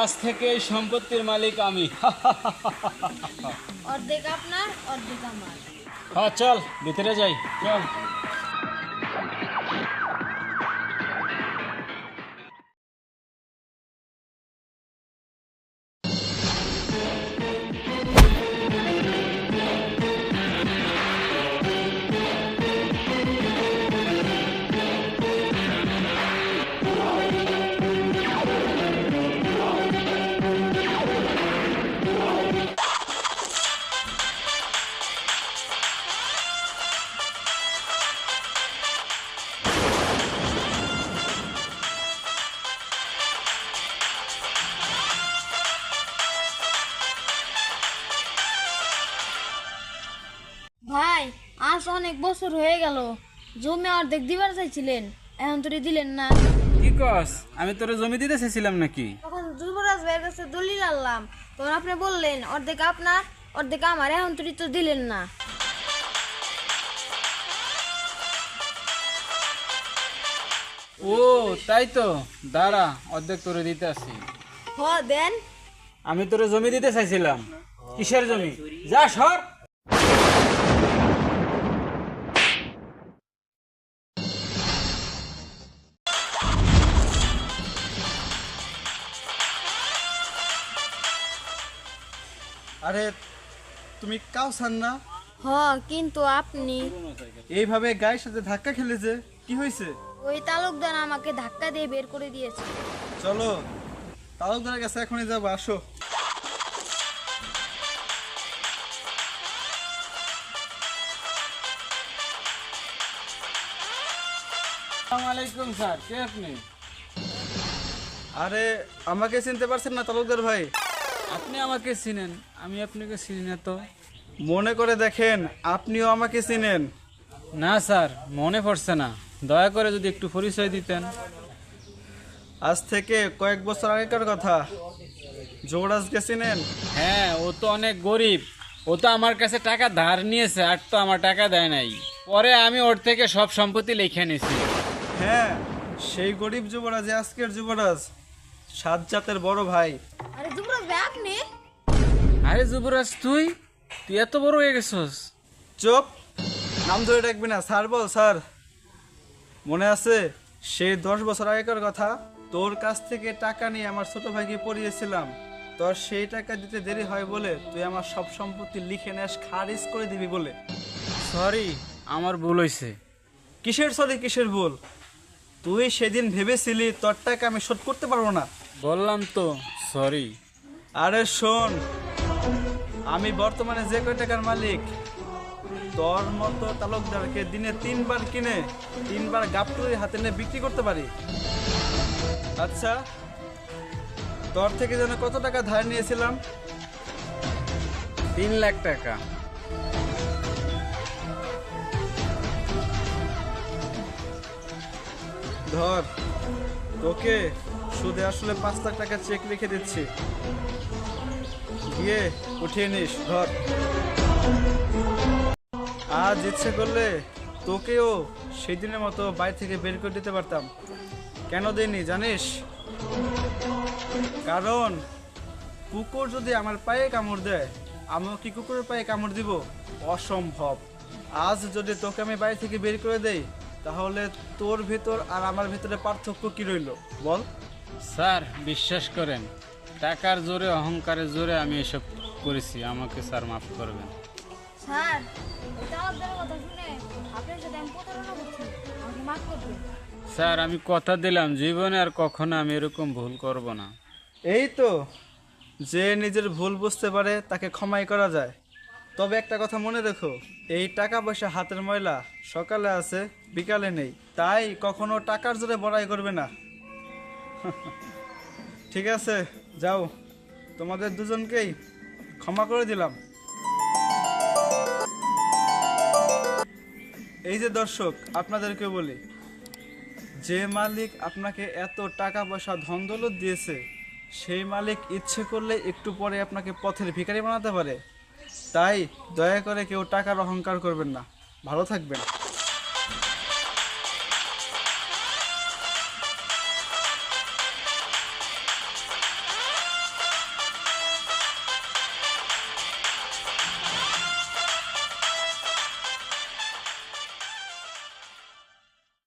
আজ থেকে সম্পত্তির মালিক আমি। অর্ধেক আপনার অর্ধেক আমার। হ্যাঁ চল ভিতরে যাই চল। আজ অনেক বছর হয়ে গেল। জমি অর্ধেক দিবার চাইছিলেন এখন তোরে দিলেন না। কি কস? আমি তোরে জমি দিতে চাইছিলাম নাকি? তখন যুবরাজ ভাইয়ের কাছে দলিল আনলাম। তখন আপনি বললেন অর্ধেক আপনার অর্ধেক আমার এখন তুই তো দিলেন না। ও তাই তো। দাঁড়া অর্ধেক তোরে দিতে আসি। হ দেন। আমি তোরে জমি দিতে চাইছিলাম। কিসের জমি? যা সর। আরে তুমি কাউসান না? হ কিন্তু আপনি। এইভাবে গায়ের সাথে ধাক্কা খেলেছে কি হয়েছে? ওই তালুকদার আমাকে ধাক্কা দিয়ে বের করে দিয়েছে। চলো তালুকদারের কাছে এখনই যাব আসো। আলাইকুম স্যার কে আপনি? আরে আমাকে চিনতে পারছেন না তালুকদার ভাই। আপনি আমাকে চিনেন আমি আপনাকে চিনি না তো। মনে করে দেখেন আপনিও আমাকে চিনেন। না স্যার মনে পড়ছে না। দয়া করে যদি একটু পরিচয় দিতেন। আজ থেকে কয়েক বছর আগেকার কথা। যুবরাজকে চিনেন? হ্যাঁ ও তো অনেক গরিব। ও তো আমার কাছে টাকা ধার নিয়েছে আর তো আমার টাকা দেয় নাই। পরে আমি ওর থেকে সব সম্পত্তি লিখে নিয়েছি হ্যাঁ সেই গরিব যুবরাজ আজকের যুবরাজ। সাত জাতের বড় ভাই। আরে যুবরাজ ভাই আপনি আরে যুবরাজ তুই? তুই এত বড় হয়ে গেছস। চুপ। নাম ধরে রাখবি না। স্যার বল স্যার। মনে আছে? সেই দশ বছর আগেকার কথা। তোর কাছ থেকে টাকা নিয়ে আমার ছোট ভাইকে পড়িয়েছিলাম। তোর সেই টাকা দিতে দেরি হয় বলে তুই আমার সব সম্পত্তি লিখে নেস খারিজ করে দিবি বলে। সরি আমার ভুল হয়েছে কিসের সরি কিসের ভুল? তুই সেদিন ভেবেছিলি তোর টাকা আমি শোধ করতে পারব না? বললাম তো সরি আরে শোন আমি বর্তমানে যে কয় টাকার মালিক তোর মতো তালুকদারকে দিনে তিনবার কিনে তিনবার গাপটুরি হাতে নিয়ে বিক্রি করতে পারি। আচ্ছা তোর থেকে যেন কত টাকা ধার নিয়েছিলাম? তিন লাখ টাকা। ধর, তোকে সুদে আসলে পাঁচ লাখ টাকা চেক লিখে দিচ্ছি। গিয়ে উঠিয়ে নিস, ধর। আজ ইচ্ছে করলে তোকেও সেই দিনের মতো বাইরে থেকে বের করে দিতে পারতাম। কেন দেয়নি জানিস? কারণ কুকুর যদি আমার পায়ে কামড় দেয়, আমিও কি কুকুরের পায়ে কামড় দিব? অসম্ভব। আজ যদি তোকে আমি বাড়ি থেকে বের করে দেই তাহলে তোর ভেতর আর আমার ভেতরে পার্থক্য কি রইল? বল। স্যার বিশ্বাস করেন টাকার জোরে অহংকারের জোরে আমি এসব করেছি। আমাকে স্যার মাফ করবেন। স্যার ওই কথা শুনে আপনার সাথে আমি প্রতারণা করছি আমাকে মাফ করবেন স্যার আমি কথা দিলাম। জীবনে আর কখনো আমি এরকম ভুল করব না। এই তো যে নিজের ভুল বুঝতে পারে তাকে ক্ষমাই করা যায়। তবে একটা কথা মনে রেখো, এই টাকা পয়সা হাতের ময়লা সকালে আছে, বিকালে নেই। তাই কখনো টাকার জোরে বড়াই করবে না। ঠিক আছে, যাও। তোমাদের দুজনকেই ক্ষমা করে দিলাম। এই যে দর্শক, আপনাদেরকে বলি, যে মালিক আপনাকে এত টাকা পয়সা ধন দিয়েছে, সেই মালিক ইচ্ছে করলে একটু পরে আপনাকে পথের ভিখারি বানাতে পারে। তাই দয়া করে কেউ টাকার অহংকার করবেন না। ভালো থাকবেন।